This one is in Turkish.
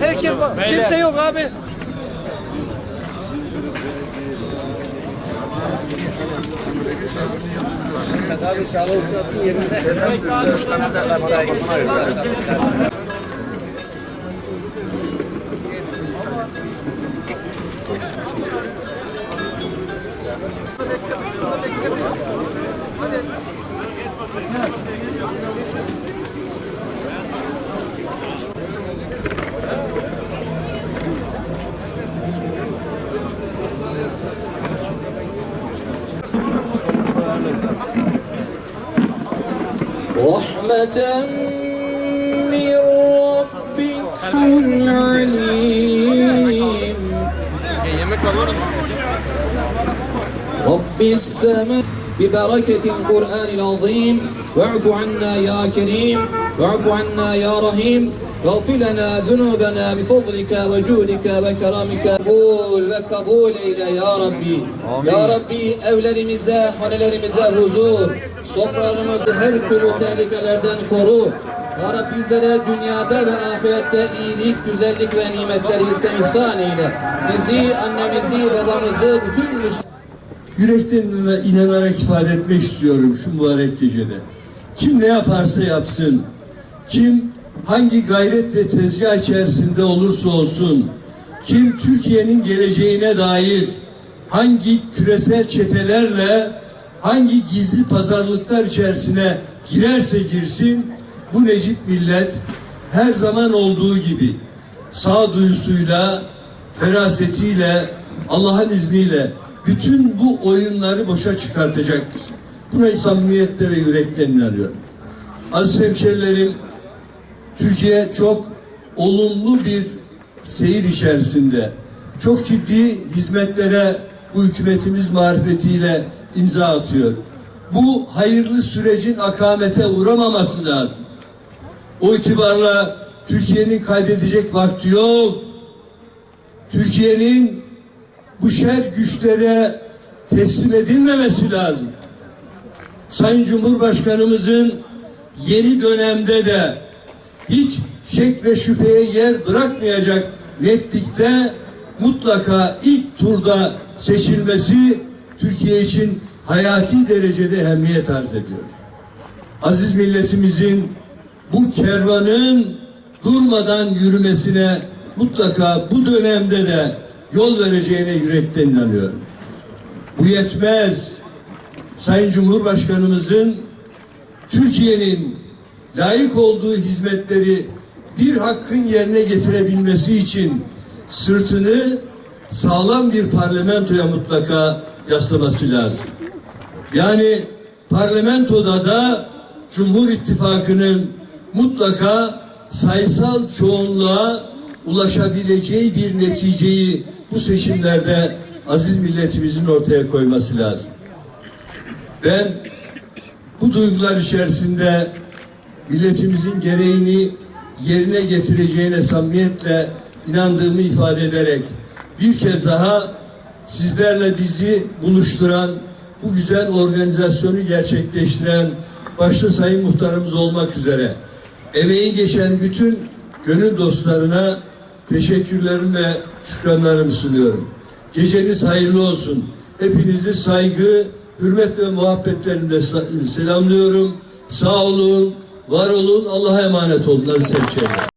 Herkes var. Kimse yok abi. رحمة من ربك العليم رب السماء ببركة القرآن العظيم واعف عنا يا كريم واعف عنا يا رحيم واغفر لنا ذنوبنا بفضلك وجودك وكرمك قبول وكبول eyle ya Rabbi. Ya Rabbi evlerimize, hanelerimize huzur, sofralarımızı her türlü tehlikelerden koru. Ya Rabbi bizlere dünyada ve ahirette iyilik, güzellik ve nimetleri ilten ihsan eyle. Bizi, annemizi, babamızı, bütün Müslüman yürekten inanarak ifade etmek istiyorum şu mübarek gecede. Kim ne yaparsa yapsın, kim hangi gayret ve tezgah içerisinde olursa olsun, kim Türkiye'nin geleceğine dair hangi küresel çetelerle, hangi gizli pazarlıklar içerisine girerse girsin, bu Necip millet her zaman olduğu gibi sağduyusuyla, ferasetiyle, Allah'ın izniyle bütün bu oyunları boşa çıkartacaktır. Buna samimiyetle ve yürekten inanıyorum. Aziz hemşerilerim, Türkiye çok olumlu bir seyir içerisinde. Çok ciddi hizmetlere bu hükümetimiz marifetiyle imza atıyor. Bu hayırlı sürecin akamete uğramaması lazım. O itibarla Türkiye'nin kaybedecek vakti yok. Türkiye'nin bu şer güçlere teslim edilmemesi lazım. Sayın Cumhurbaşkanımızın yeni dönemde de hiç şek ve şüpheye yer bırakmayacak netlikte mutlaka ilk turda seçilmesi Türkiye için hayati derecede ehemmiyet arz ediyor. Aziz milletimizin bu kervanın durmadan yürümesine mutlaka bu dönemde de yol vereceğine yürekten inanıyorum. Bu yetmez. Sayın Cumhurbaşkanımızın Türkiye'nin layık olduğu hizmetleri bir hakkın yerine getirebilmesi için sırtını sağlam bir parlamentoya mutlaka yaslaması lazım. Yani parlamentoda da Cumhur İttifakı'nın mutlaka sayısal çoğunluğa ulaşabileceği bir neticeyi bu seçimlerde aziz milletimizin ortaya koyması lazım. Ben bu duygular içerisinde milletimizin gereğini yerine getireceğine samimiyetle inandığımı ifade ederek bir kez daha sizlerle bizi buluşturan bu güzel organizasyonu gerçekleştiren başta Sayın Muhtarımız olmak üzere emeği geçen bütün gönül dostlarına teşekkürlerimi ve şükranlarımı sunuyorum. Geceniz hayırlı olsun. Hepinizi saygı, hürmet ve muhabbetlerimle selamlıyorum. Sağ olun, var olun, Allah'a emanet olun aziz hemşehriler.